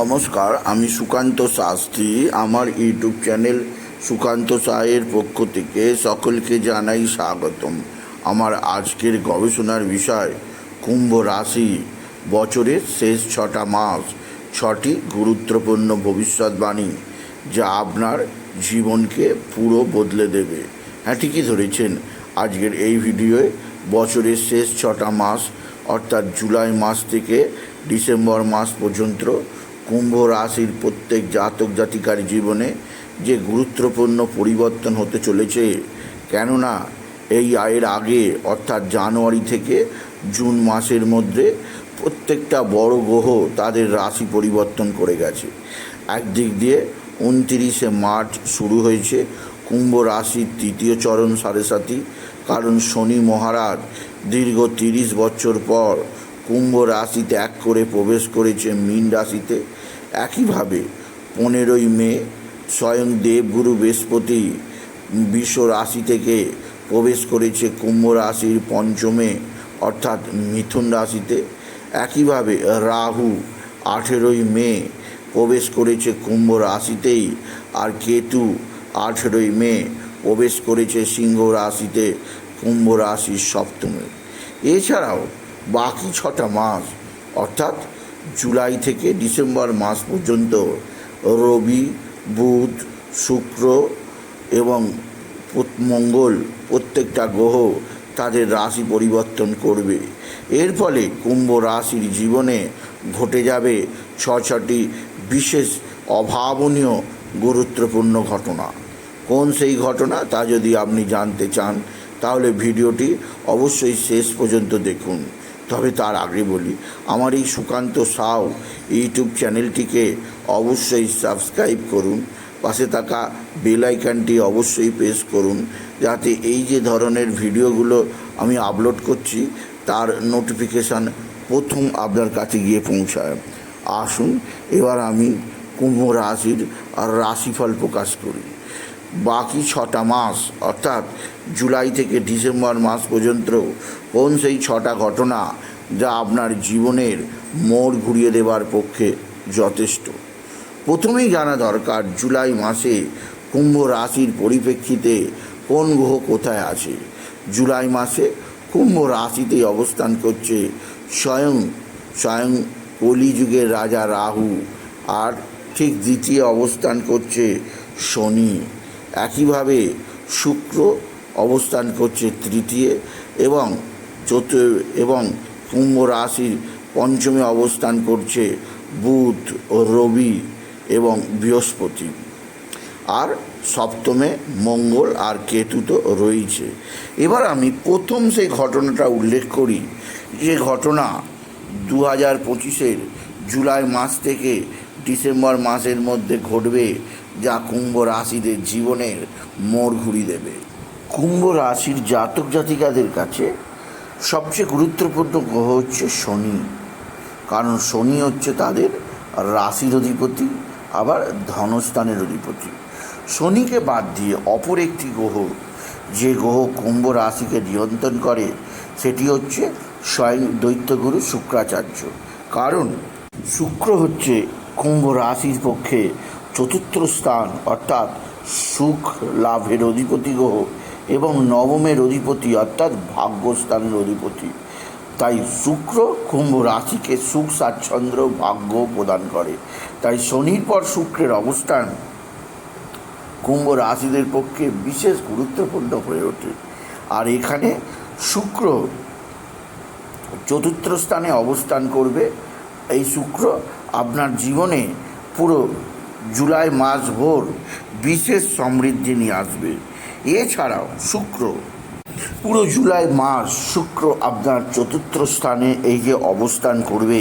নমস্কার, আমি সুকান্ত শাস্ত্রী। আমার ইউটিউব চ্যানেল সুকান্ত সাহের পক্ষ থেকে সকলকে জানাই স্বাগতম। আমার আজকের গবেষণার বিষয়, কুম্ভ রাশি। বছরের শেষ ছটা মাস, ছটি গুরুত্বপূর্ণ ভবিষ্যৎবাণী যা আপনার জীবনকে পুরো বদলে দেবে। হ্যাঁ ঠিকই ধরেছেন। আজকের এই ভিডিওয়ে বছরের শেষ ছটা মাস, অর্থাৎ জুলাই মাস থেকে ডিসেম্বর মাস পর্যন্ত কুম্ভ রাশির প্রত্যেক জাতক জাতিকার জীবনে যে গুরুত্বপূর্ণ পরিবর্তন হতে চলেছে, কেননা এই আয়ের আগে, অর্থাৎ জানুয়ারি থেকে জুন মাসের মধ্যে প্রত্যেকটা বড় গ্রহ তাদের রাশি পরিবর্তন করে গেছে। একদিক দিয়ে উনতিরিশে মার্চ শুরু হয়েছে কুম্ভ রাশির তৃতীয় চরণ সাড়ে সাথী কারণ শনি মহারাজ দীর্ঘ তিরিশ বছর পর কুম্ভ রাশি ত্যাগ করে প্রবেশ করেছে, মীন রাশিতে। একইভাবে পনেরোই মে স্বয়ং দেবগুরু বৃহস্পতি বিশ্ব রাশি থেকে প্রবেশ করেছে কুম্ভ রাশির পঞ্চমে, অর্থাৎ মিথুন রাশিতে। একইভাবে রাহু আঠেরোই মে প্রবেশ করেছে কুম্ভ রাশিতেই, আর কেতু আঠেরোই মে প্রবেশ করেছে সিংহ রাশিতে কুম্ভ রাশির সপ্তমে। এছাড়াও বাকি ছটা মাস, অর্থাৎ জুলাই থেকে ডিসেম্বর মাস পর্যন্ত রবি, বুধ, শুক্র এবং মঙ্গল প্রত্যেকটা গ্রহ তাদের রাশি পরিবর্তন করবে। এর ফলে কুম্ভ রাশির জীবনে ঘটে যাবে ছ ছটি বিশেষ অভাবনীয় গুরুত্বপূর্ণ ঘটনা। কোন সেই ঘটনা তা যদি আপনি জানতে চান, তাহলে ভিডিওটি অবশ্যই শেষ পর্যন্ত দেখুন। তবে তার আগে বলি, আমার এই সুকান্ত সাউ ইউটিউব চ্যানেলটিকে অবশ্যই সাবস্ক্রাইব করুন, পাশে থাকা বেল আইকনটি অবশ্যই প্রেস করুন, যাতে এই যে ধরনের ভিডিওগুলো আমি আপলোড করছি, তার নোটিফিকেশান প্রথম আপনার কাছে গিয়ে পৌঁছায়। আসুন, এবার আমি কুম্ভ রাশির আর রাশিফল প্রকাশ করি। বাকি ছটা মাস, অর্থাৎ জুলাই থেকে ডিসেম্বর মাস পর্যন্ত, কোন সেই ছটা ঘটনা যা আপনার জীবনের মোড় ঘুরিয়ে দেবার পক্ষে যথেষ্ট? প্রথমেই জানা দরকার, জুলাই মাসে কুম্ভ রাশির পরিপ্রেক্ষিতে কোন গ্রহ কোথায় আছে? জুলাই মাসে কুম্ভ রাশিতেই অবস্থান করছে স্বয়ং স্বয়ং কলিযুগের রাজা রাহু, আর ঠিক দ্বিতীয় অবস্থান করছে শনি। একইভাবে শুক্র অবস্থান করছে তৃতীয় এবং চতুর্থ এবং কুম্ভ রাশির পঞ্চমে অবস্থান করছে বুধ ও রবি এবং বৃহস্পতি। আর সপ্তমে মঙ্গল আর কেতু তো রয়েছে। এবার আমি প্রথম সেই ঘটনাটা উল্লেখ করি। যে ঘটনা দু হাজার পঁচিশের জুলাই মাস থেকে ডিসেম্বর মাসের মধ্যে ঘটবে যা কুম্ভ রাশিদের জীবনের মোড় ঘুরি দেবে। কুম্ভ রাশির জাতক জাতিকাদের কাছে সবচেয়ে গুরুত্বপূর্ণ গ্রহ হচ্ছে শনি। কারণ শনি হচ্ছে তাদের রাশির অধিপতি, আবার ধনস্থানের অধিপতি। শনিকে বাদ দিয়ে অপর একটি গ্রহ, যে গ্রহ কুম্ভ রাশিকে নিয়ন্ত্রণ করে, সেটি হচ্ছে স্বয়ং দৈত্যগুরু শুক্রাচার্য। কারণ শুক্র হচ্ছে কুম্ভ রাশির পক্ষে চতুর্থ স্থান, অর্থাৎ সুখ লাভের অধিপতি গ্রহ এবং নবমের অধিপতি, অর্থাৎ ভাগ্যস্থানের অধিপতি। তাই শুক্র কুম্ভ রাশিকে সুখ স্বাচ্ছন্দ্য ভাগ্য প্রদান করে। তাই শনির পর শুক্রের অবস্থান কুম্ভ রাশিদের পক্ষে বিশেষ গুরুত্বপূর্ণ হয়ে ওঠে। আর এখানে শুক্র চতুর্থ স্থানে অবস্থান করবে। এই শুক্র আপনার জীবনে পুরো জুলাই মাস ভোর বিশেষ সমৃদ্ধি নিয়ে আসবে। এছাড়াও শুক্র, পুরো জুলাই মাস শুক্র আপনার চতুর্থ স্থানে এই যে অবস্থান করবে,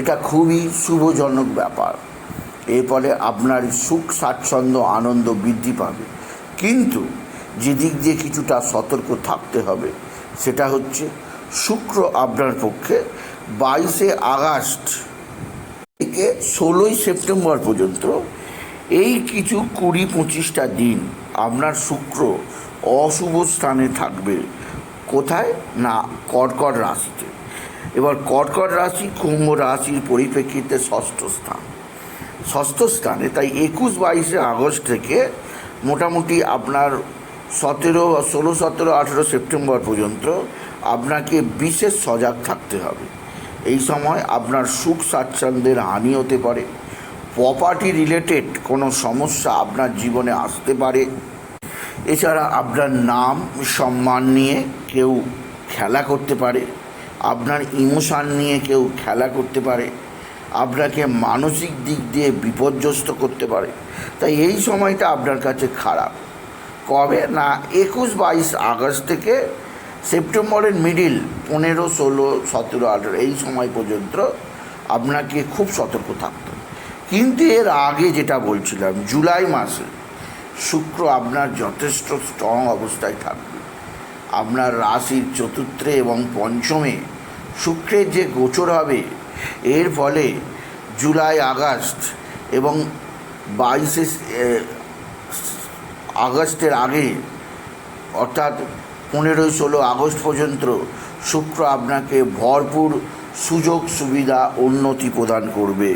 এটা খুবই শুভজনক ব্যাপার। এর ফলে আপনার সুখ, স্বাচ্ছন্দ্য, আনন্দ বৃদ্ধি পাবে। কিন্তু যে দিক দিয়ে কিছুটা সতর্ক থাকতে হবে, সেটা হচ্ছে শুক্র আপনার পক্ষে বাইশে আগস্ট থেকে ষোলোই সেপ্টেম্বর পর্যন্ত এই কিছু কুড়ি পঁচিশটা দিন আপনার শুক্র অশুভ স্থানে থাকবে। কোথায়? না, কর্কট রাশিতে। এবার কর্কট রাশি কুম্ভ রাশির পরিপ্রেক্ষিতে ষষ্ঠ স্থান। ষষ্ঠ স্থানে, তাই একুশ বাইশে আগস্ট থেকে মোটামুটি আপনার সতেরো, ষোলো, সতেরো, আঠেরো সেপ্টেম্বর পর্যন্ত আপনাকে বিশেষ সজাগ থাকতে হবে। এই সময় আপনার সুখ স্বাচ্ছন্দ্যের হানি হতে পারে। প্রপার্টি রিলেটেড কোনো সমস্যা আপনার জীবনে আসতে পারে। এছাড়া আপনার নাম, সম্মান নিয়ে কেউ খেলা করতে পারে। আপনার ইমোশান নিয়ে কেউ খেলা করতে পারে। আপনাকে মানসিক দিক দিয়ে বিপর্যস্ত করতে পারে। তাই এই সময়টা আপনার কাছে খারাপ। কবে? না, একুশ বাইশ আগস্ট থেকে সেপ্টেম্বরের মিডিল পনেরো, ষোলো, সতেরো, আঠেরো, এই সময় পর্যন্ত আপনাকে খুব সতর্ক থাকতে। কিন্তু এর আগে যেটা বলছিলাম, জুলাই মাসে শুক্র আপনার যথেষ্ট স্ট্রং অবস্থায় থাকবে আপনার রাশির চতুর্থে এবং পঞ্চমে শুক্রের যে গোচর হবে, এর ফলে জুলাই, আগস্ট এবং বাইশে আগস্টের আগে অর্থাৎ পনেরোই ষোলো আগস্ট পর্যন্ত শুক্র আপনাকে ভরপুর সুযোগ সুবিধা উন্নতি প্রদান করবে।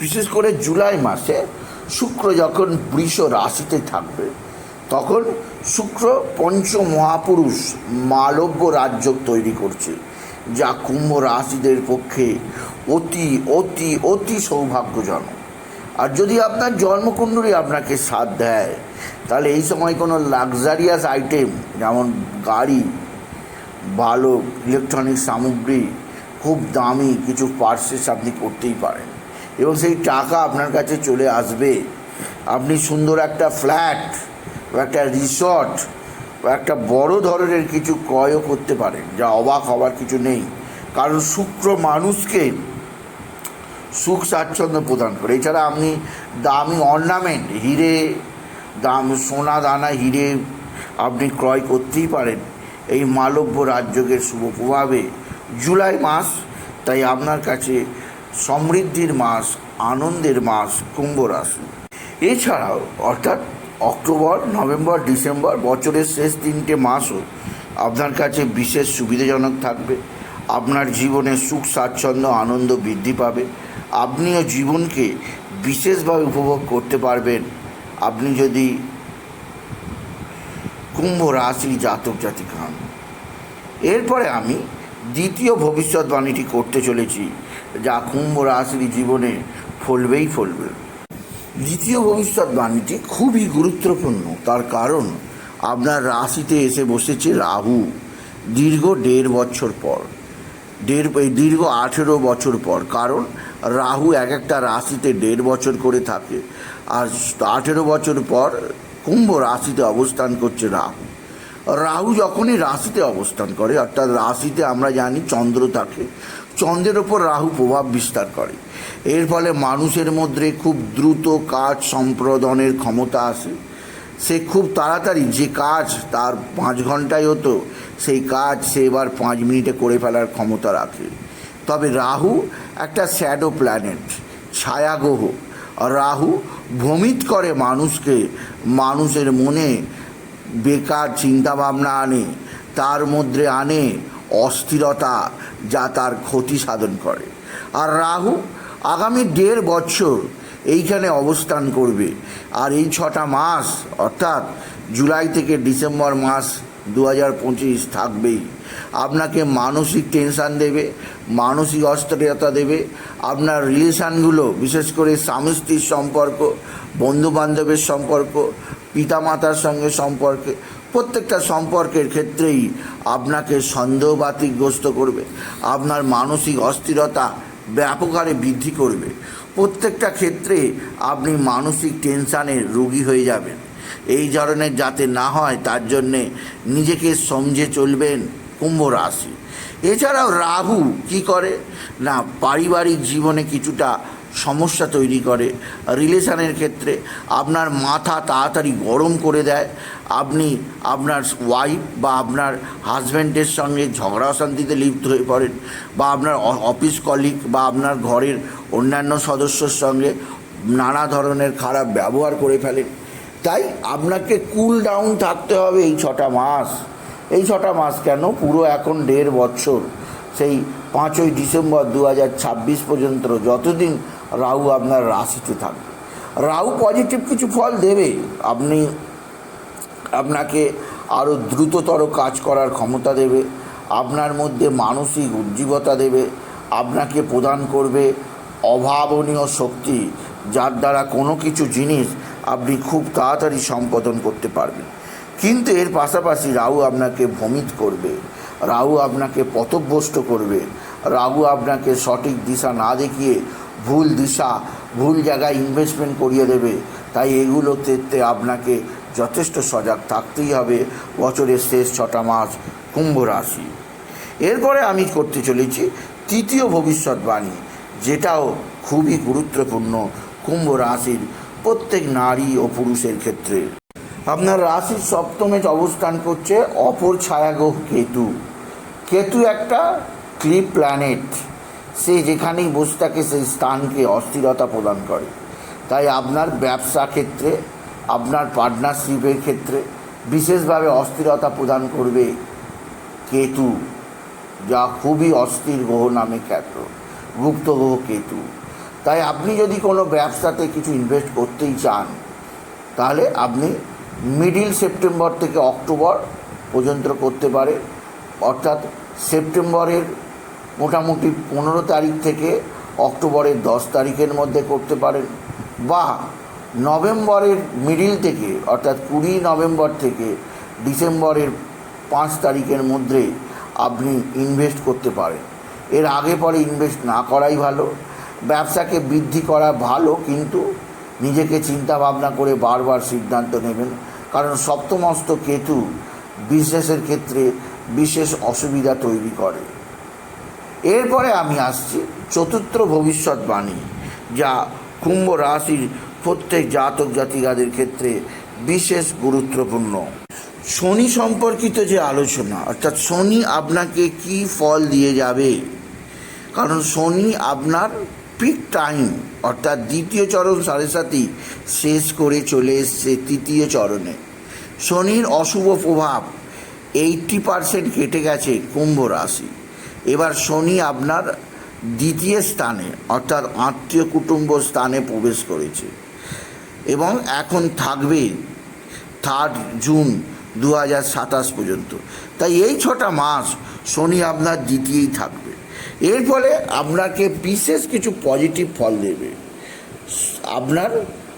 বিশেষ করে জুলাই মাসে শুক্র যখন বৃষ রাশিতে থাকবে, তখন শুক্র পঞ্চ মহাপুরুষ মালব্য রাজ্য তৈরি করছে, যা কুম্ভ রাশিদের পক্ষে অতি অতি অতি সৌভাগ্যজনক। আর যদি আপনার জন্মকুণ্ডলী আপনাকে সাথ দেয় তাহলে এই সময় কোনো লাক্সারিয়াস আইটেম যেমন গাড়ি, ভালো ইলেকট্রনিক সামগ্রী, খুব দামি কিছু পার্সেস আপনি করতেই পারেন। এবং সেই টাকা আপনার কাছে চলে আসবে। আপনি সুন্দর একটা ফ্ল্যাট বা একটা রিসর্ট বা একটা বড় ধরনের কিছু ক্রয়ও করতে পারেন, যা অবাক হওয়ার কিছু নেই। কারণ শুক্র মানুষকে সুখ স্বাচ্ছন্দ্য প্রদান করে। এছাড়া আপনি দামি অর্নামেন্ট হিরে দাম, সোনা দানা, হিরে আপনি ক্রয় করতেই পারেন। এই মালব্য রাজ্যকের শুভ প্রভাবে জুলাই মাস, তাই আপনার কাছে সমৃদ্ধির মাস, আনন্দের মাস, কুম্ভ রাশি। এছাড়াও, অর্থাৎ অক্টোবর, নভেম্বর, ডিসেম্বর, বছরের শেষ তিনটে মাসও আপনার কাছে বিশেষ সুবিধাজনক থাকবে। আপনার জীবনে সুখ, স্বাচ্ছন্দ্য, আনন্দ বৃদ্ধি পাবে। আপনিও জীবনকে বিশেষভাবে উপভোগ করতে পারবেন। আপনি যদি কুম্ভ রাশি জাতক জাতিক হন এরপরে আমি দ্বিতীয় ভবিষ্যৎবাণীটি করতে চলেছি, যা কুম্ভ রাশির জীবনে ফলবেই ফলবে। দ্বিতীয় ভবিষ্যৎবাণীটি খুবই গুরুত্বপূর্ণ, তার কারণ আপনার রাশিতে এসে বসেছে রাহু, দীর্ঘ দেড় বছর পর। দেড় দীর্ঘ আঠেরো বছর পর, কারণ রাহু এক একটা রাশিতে দেড় বছর করে থাকে। আর আঠেরো বছর পর কুম্ভ রাশিতে অবস্থান করছে রাহু। রাহু যখনই রাশিতে অবস্থান করে, অর্থাৎ রাশিতে আমরা জানি চন্দ্র থাকে, চন্দ্রের ওপর রাহু প্রভাব বিস্তার করে। এর ফলে মানুষের মধ্যে খুব দ্রুত কাজ সম্প্রদনের ক্ষমতা আসে। সে খুব তাড়াতাড়ি যে কাজ তার পাঁচ ঘন্টায় হতো, সেই কাজ সে এবার পাঁচ মিনিটে করে ফেলার ক্ষমতা রাখে। তবে রাহু একটা শ্যাডো প্ল্যানেট ছায়াগ্রহ। রাহু ভ্রমিত করে মানুষকে, মানুষের মনে বেকার চিন্তাভাবনা আনে, তার মধ্যে আনে অস্থিরতা যা তার ক্ষতি সাধন করে। আর রাহু আগামী দেড় বছর এইখানে অবস্থান করবে। আর এই ছটা মাস, অর্থাৎ জুলাই থেকে ডিসেম্বর মাস দু হাজার পঁচিশ থাকবেই। আপনাকে মানসিক টেনশান দেবে, মানসিক অস্থিরতা দেবে। আপনার রিলেশানগুলো বিশেষ করে স্বামী স্ত্রীর সম্পর্ক বন্ধু বান্ধবের সম্পর্ক, পিতামাতার সঙ্গে সম্পর্কে, প্রত্যেকটা সম্পর্কের ক্ষেত্রেই আপনাকে সন্দেহবাতিগ্রস্ত করবে। আপনার মানসিক অস্থিরতা ব্যাপক হারে বৃদ্ধি করবে। প্রত্যেকটা ক্ষেত্রে আপনি মানসিক টেনশানের রোগী হয়ে যাবেন। এই ধরনের যাতে না হয়, তার জন্যে নিজেকে সমঝে চলবেন কুম্ভ রাশি। এছাড়াও রাহু কি করে? না, পারিবারিক জীবনে কিছুটা সমস্যা তৈরি করে। রিলেশনের ক্ষেত্রে আপনার মাথা তাড়াতাড়ি গরম করে দেয়। আপনি আপনার ওয়াইফ বা আপনার হাজব্যান্ডের সঙ্গে ঝগড়া অশান্তিতে লিপ্ত হয়ে পড়েন বা আপনার অফিস কলিগ বা আপনার ঘরের অন্যান্য সদস্যর সঙ্গে নানা ধরনের খারাপ ব্যবহার করে ফেলেন। তাই আপনাকে কুল ডাউন থাকতে হবে এই ছটা মাস। এই ছটা মাস কেন? পুরো এখন দেড় বছর, সেই পাঁচই ডিসেম্বর দু ছাব্বিশ পর্যন্ত যতদিন রাহু আপনার রাশিতে থাকবে। রাহু পজিটিভ কিছু ফল দেবে। আপনি আপনাকে আরও দ্রুততর কাজ করার ক্ষমতা দেবে। আপনার মধ্যে মানসিক উজ্জীবতা দেবে। আপনাকে প্রদান করবে অভাবনীয় শক্তি, যার দ্বারা কোনো কিছু জিনিস আপনি খুব তাড়াতাড়ি সম্পাদন করতে পারবেন। কিন্তু এর পাশাপাশি রাহু আপনাকে ভমিত করবে, রাহু আপনাকে পথভ্রষ্ট করবে, রাহু আপনাকে সঠিক দিশা না দেখিয়ে ভুল দিশা, ভুল জায়গায় ইনভেস্টমেন্ট করিয়ে দেবে। তাই এগুলো আপনাকে যথেষ্ট সজাগ থাকতেই হবে বছরের শেষ ছটা মাস কুম্ভ রাশি। এরপরে আমি করতে চলেছি তৃতীয় ভবিষ্যৎবাণী, যেটাও খুবই গুরুত্বপূর্ণ কুম্ভ রাশির প্রত্যেক নারী ও পুরুষের ক্ষেত্রে। আপনার রাশির সপ্তমে অবস্থান করছে, অপর ছায়াগ্রহ কেতু। কেতু একটা ক্লিপ প্ল্যানেট সে যেখানেই বসে থাকে সেই স্থানকে অস্থিরতা প্রদান করে। তাই আপনার ব্যবসা ক্ষেত্রে, আপনার পার্টনারশিপের ক্ষেত্রে বিশেষভাবে অস্থিরতা প্রদান করবে কেতু, যা খুবই অস্থির গ্রহ নামে খ্যাত। গুপ্ত গ্রহ কেতু। তাই আপনি যদি কোনো ব্যবসাতে কিছু ইনভেস্ট করতেই চান, তাহলে আপনি মিডিল সেপ্টেম্বর থেকে অক্টোবর পর্যন্ত করতে পারে। অর্থাৎ সেপ্টেম্বরের মোটামুটি পনেরো তারিখ থেকে অক্টোবরের দশ তারিখের মধ্যে করতে পারেন। বা নভেম্বরের মিডিল থেকে, অর্থাৎ কুড়ি নভেম্বর থেকে ডিসেম্বরের পাঁচ তারিখের মধ্যে আপনি ইনভেস্ট করতে পারেন। এর আগে পরে ইনভেস্ট না করাই ভালো। ব্যবসাকে বৃদ্ধি করা ভালো, কিন্তু নিজেকে চিন্তা ভাবনা করে বারবার সিদ্ধান্ত নেবেন। কারণ সপ্তমস্ত কেতু বিজনেসের ক্ষেত্রে বিশেষ অসুবিধা তৈরি করে। এরপরে আমি আসছি চতুর্থ ভবিষ্যৎবাণী যা কুম্ভ রাশির প্রত্যেক জাতক জাতিকাদের ক্ষেত্রে বিশেষ গুরুত্বপূর্ণ। শনি সম্পর্কিত যে আলোচনা, অর্থাৎ শনি আপনাকে কি ফল দিয়ে যাবে? কারণ শনি আপনার পিক টাইম অর্থাৎ দ্বিতীয় চরণ সাড়ে সাতই শেষ করে চলে এসছে তৃতীয় চরণে। শনির অশুভ প্রভাব এইটটি পারসেন্ট কেটে গেছে কুম্ভ রাশি। এবার শনি আপনার দ্বিতীয় স্থানে, অর্থাৎ আত্মীয় কুটুম্ব স্থানে প্রবেশ করেছে। এবং এখন থাকবে থার্ড জুন দু হাজার সাতাশ পর্যন্ত। তাই এই ছটা মাস শনি আপনার দ্বিতীয়ই থাকবে। এর ফলে আপনাকে বিশেষ কিছু পজিটিভ ফল দেবে। আপনার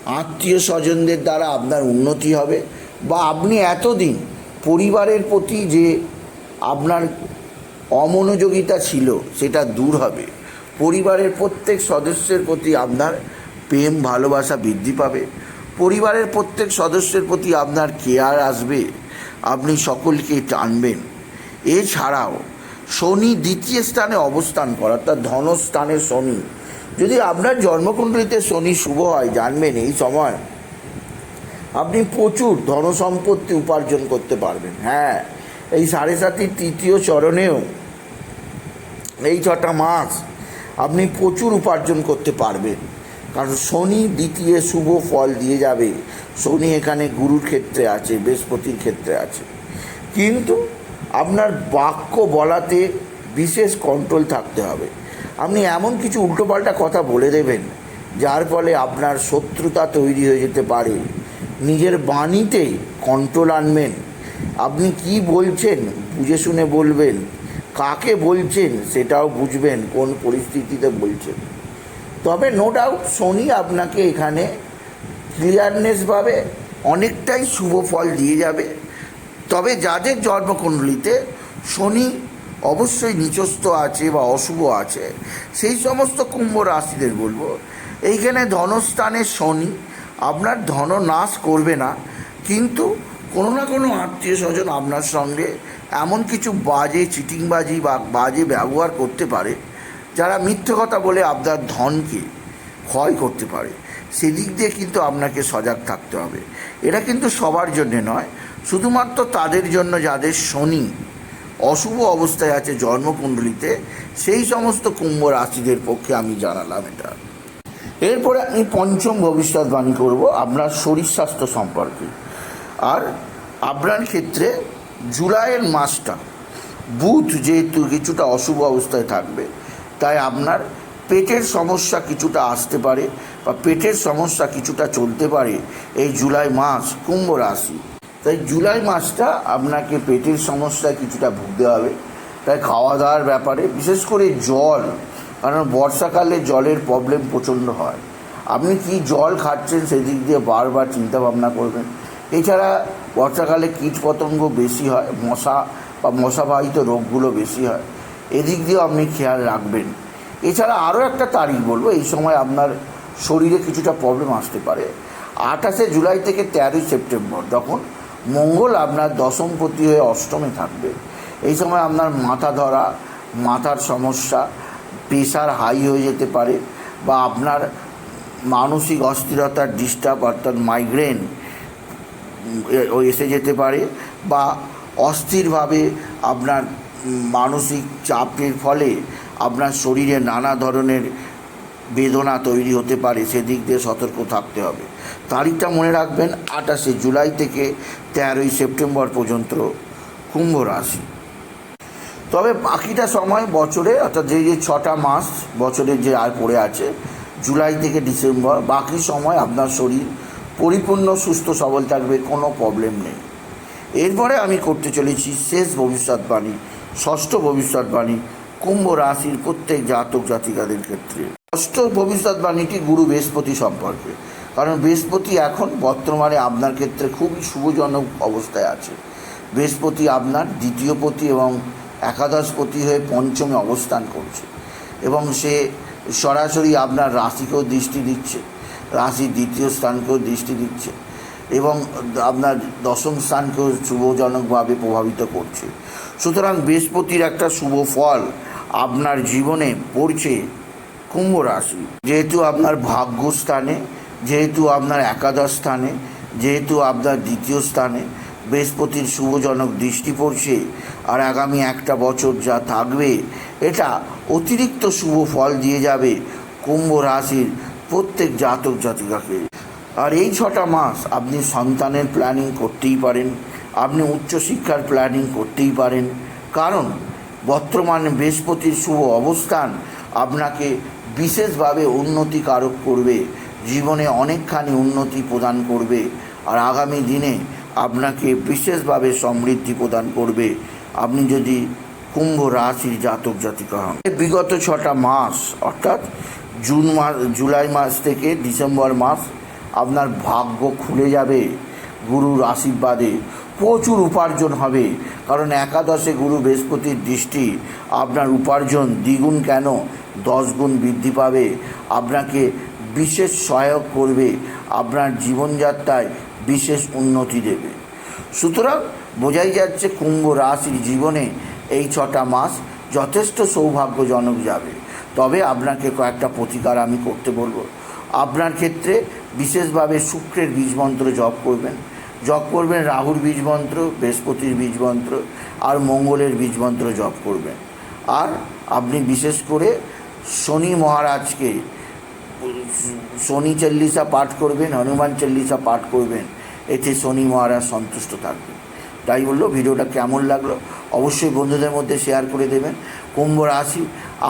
আত্মীয় স্বজনদের দ্বারা আপনার উন্নতি হবে বা আপনি এতদিন পরিবারের প্রতি যে আপনার অমনোযোগিতা ছিল সেটা দূর হবে। পরিবারের প্রত্যেক সদস্যের প্রতি আপনার প্রেম, ভালোবাসা বৃদ্ধি পাবে। পরিবারের প্রত্যেক সদস্যের প্রতি আপনার কেয়ার আসবে। আপনি সকলকে টানবেন এছাড়াও শনি দ্বিতীয় স্থানে অবস্থান করা, অর্থাৎ ধনস্থানে শনি। যদি আপনার জন্মকুণ্ডলিতে শনি শুভ হয়, জানবেন এই সময় আপনি প্রচুর ধনসম্পত্তি উপার্জন করতে পারবেন। হ্যাঁ এই সাড়ে সাতির তৃতীয় চরণেও এই ছটা মাস আপনি প্রচুর উপার্জন করতে পারবেন। কারণ শনি দ্বিতীয় শুভ ফল দিয়ে যাবে। শনি এখানে গুরুর ক্ষেত্রে আছে, বৃহস্পতির ক্ষেত্রে আছে। কিন্তু আপনার বাক্য বলাতে বিশেষ কন্ট্রোল থাকতে হবে। আপনি এমন কিছু উল্টোপাল্টা কথা বলে দেবেন, যার ফলে আপনার শত্রুতা তৈরি হয়ে যেতে পারে। নিজের বাণীতে কন্ট্রোল আনবেন। আপনি কি বলছেন বুঝে শুনে বলবেন, কাকে বলছেন সেটাও বুঝবেন, কোন পরিস্থিতিতে বলছেন। তবে নো ডাউট শনি আপনাকে এখানে ক্লিয়ারনেসভাবে অনেকটাই শুভ ফল দিয়ে যাবে। তবে যাদের জন্মকুণ্ডলিতে শনি অবশ্যই নিচস্থ আছে বা অশুভ আছে, সেই সমস্ত কুম্ভ রাশিদের বলব। এইখানে ধনস্থানে শনি, আপনার ধন নাশ করবে না, কিন্তু কোনো না কোনো আত্মীয় স্বজন আপনার সঙ্গে এমন কিছু বাজে চিটিংবাজি বা বাজে ব্যবহার করতে পারে, যারা মিথ্যে কথা বলে আপনার ধনকে ক্ষয় করতে পারে। সেদিক দিয়ে কিন্তু আপনাকে সজাগ থাকতে হবে। এটা কিন্তু সবার জন্যে নয় শুধুমাত্র তাদের জন্য যাদের শনি অশুভ অবস্থায় আছে জন্মকুণ্ডলিতে, সেই সমস্ত কুম্ভ রাশিদের পক্ষে আমি জানালাম এটা। এরপরে আমি পঞ্চম ভবিষ্যৎবাণী করব, আপনার শরীর স্বাস্থ্য সম্পর্কে। আর আপনার ক্ষেত্রে জুলাইয়ের মাসটা, বুধ যেহেতু কিছুটা অশুভ অবস্থায় থাকবে, তাই আপনার পেটের সমস্যা কিছুটা আসতে পারে বা পেটের সমস্যা কিছুটা চলতে পারে এই জুলাই মাস কুম্ভ রাশি। তাই জুলাই মাসটা আপনাকে পেটের সমস্যায় কিছুটা ভুগতে হবে। তাই খাওয়া দাওয়ার ব্যাপারে বিশেষ করে জল, কারণ বর্ষাকালে জলের প্রবলেম প্রচণ্ড হয়। আপনি কি জল খাচ্ছেন সেদিক দিয়ে বারবার চিন্তা ভাবনা করবেন। এছাড়া বর্ষাকালে কীটপতঙ্গ বেশি হয়, মশা বা মশাবাহিত রোগগুলো বেশি হয়। এদিক দিয়েও আপনি খেয়াল রাখবেন। এছাড়া আরও একটা তারিখ বলব, এই সময় আপনার শরীরে কিছুটা প্রবলেম আসতে পারে। আঠাশে জুলাই থেকে তেরোই সেপ্টেম্বর তখন মঙ্গল আপনার দশমপতি হয়ে অষ্টমে থাকবে। এই সময় আপনার মাথা ধরা, মাথার সমস্যা, প্রেশার হাই হয়ে যেতে পারে বা আপনার মানসিক অস্থিরতার ডিস্টার্ব অর্থাৎ মাইগ্রেন এসে যেতে পারে বা অস্থিরভাবে আপনার মানসিক চাপের ফলে আপনার শরীরে নানা ধরনের বেদনা তৈরি হতে পারে। সেদিক দিয়ে সতর্ক থাকতে হবে। তারিখটা মনে রাখবেন, আঠাশে জুলাই থেকে তেরোই সেপ্টেম্বর পর্যন্ত কুম্ভ রাশি। তবে বাকিটা সময় বছরে, অর্থাৎ যে যে ছটা মাস বছরের যে আর পড়ে আছে, জুলাই থেকে ডিসেম্বর, বাকি সময় আপনার শরীর পরিপূর্ণ, সুস্থ, সবল থাকবে, কোনো প্রবলেম নেই। এরপরে আমি করতে চলেছি শেষ ভবিষ্যৎবাণী ষষ্ঠ ভবিষ্যৎবাণী কুম্ভ রাশির প্রত্যেক জাতক জাতিকাদের ক্ষেত্রে। ষষ্ঠ ভবিষ্যৎবাণীটি গুরু বৃহস্পতি সম্পর্কে। কারণ বৃহস্পতি এখন বর্তমানে আপনার ক্ষেত্রে খুবই শুভজনক অবস্থায় আছে। বৃহস্পতি আপনার দ্বিতীয় পতি এবং একাদশপতি হয়ে পঞ্চমে অবস্থান করছে এবং সে সরাসরি আপনার রাশিকেও দৃষ্টি দিচ্ছে রাশির দ্বিতীয় স্থানকেও দৃষ্টি দিচ্ছে এবং আপনার দশম স্থানকেও শুভজনকভাবে প্রভাবিত করছে। সুতরাং বৃহস্পতির একটা শুভ ফল আপনার জীবনে পড়ছে কুম্ভ রাশি। যেহেতু আপনার ভাগ্যস্থানে যেহেতু আপনার একাদশ স্থানে, যেহেতু আপনার দ্বিতীয় স্থানে, বৃহস্পতির শুভজনক দৃষ্টি পড়ছে, আর আগামী একটা বছর যা থাকবে, এটা অতিরিক্ত শুভ ফল দিয়ে যাবে কুম্ভ রাশির প্রত্যেক জাতক জাতিকাকে। আর এই ছটা মাস আপনি সন্তানের প্ল্যানিং করতেই পারেন, আপনি উচ্চশিক্ষার প্ল্যানিং করতেই পারেন। কারণ বর্তমানে বৃহস্পতির শুভ অবস্থান আপনাকে বিশেষভাবে উন্নতিকারক করবে। জীবনে অনেকখানি উন্নতি প্রদান করবে আর আগামী দিনে আপনাকে বিশেষভাবে সমৃদ্ধি প্রদান করবে। আপনি যদি কুম্ভ রাশির জাতক জাতিকা হন। বিগত ছটা মাস, অর্থাৎ জুন মাস জুলাই মাস থেকে ডিসেম্বর মাস, আপনার ভাগ্য খুলে যাবে, গুরুর আশীর্বাদে প্রচুর উপার্জন হবে। কারণ একাদশে গুরু বৃহস্পতির দৃষ্টি, আপনার উপার্জন দ্বিগুণ কেন? দশ গুণ বৃদ্ধি পাবে। আপনাকে বিশেষ সহায়ক করবে আপনার জীবনযাত্রায় বিশেষ উন্নতি দেবে। সুতরাং বোঝাই যাচ্ছে কুম্ভ রাশির জীবনে এই ছটা মাস যথেষ্ট সৌভাগ্যজনক যাবে। তবে আপনাকে কয়েকটা প্রতিকার আমি করতে বলব। আপনার ক্ষেত্রে বিশেষভাবে শুক্রের বীজ মন্ত্র জপ করবেন। জপ করবেন, রাহুর বীজ মন্ত্র বৃহস্পতির বীজ মন্ত্র আর মঙ্গলের বীজ মন্ত্র জপ করবেন। আর আপনি বিশেষ করে শনি মহারাজকে শনি চল্লিশা পাঠ করবেন, হনুমান চল্লিশা পাঠ করবেন, এতে শনি মহারাজ সন্তুষ্ট থাকবেন। তাই বলল, ভিডিওটা কেমন লাগল? অবশ্যই বন্ধুদের মধ্যে শেয়ার করে দেবেন। কুম্ভ রাশি,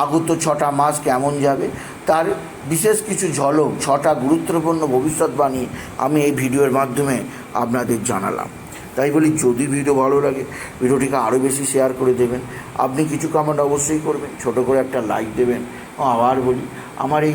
আগত ছটা মাস কেমন যাবে? তার বিশেষ কিছু ঝলক, ছটা গুরুত্বপূর্ণ ভবিষ্যৎবাণী আমি এই ভিডিওর মাধ্যমে আপনাদের জানালাম। তাই বলি, যদি ভিডিও ভালো লাগে, ভিডিওটিকে আরও বেশি শেয়ার করে দেবেন। আপনি কিছু কমেন্ট অবশ্যই করবেন, ছোট করে একটা লাইক দেবেন। আবার বলি, আমার এই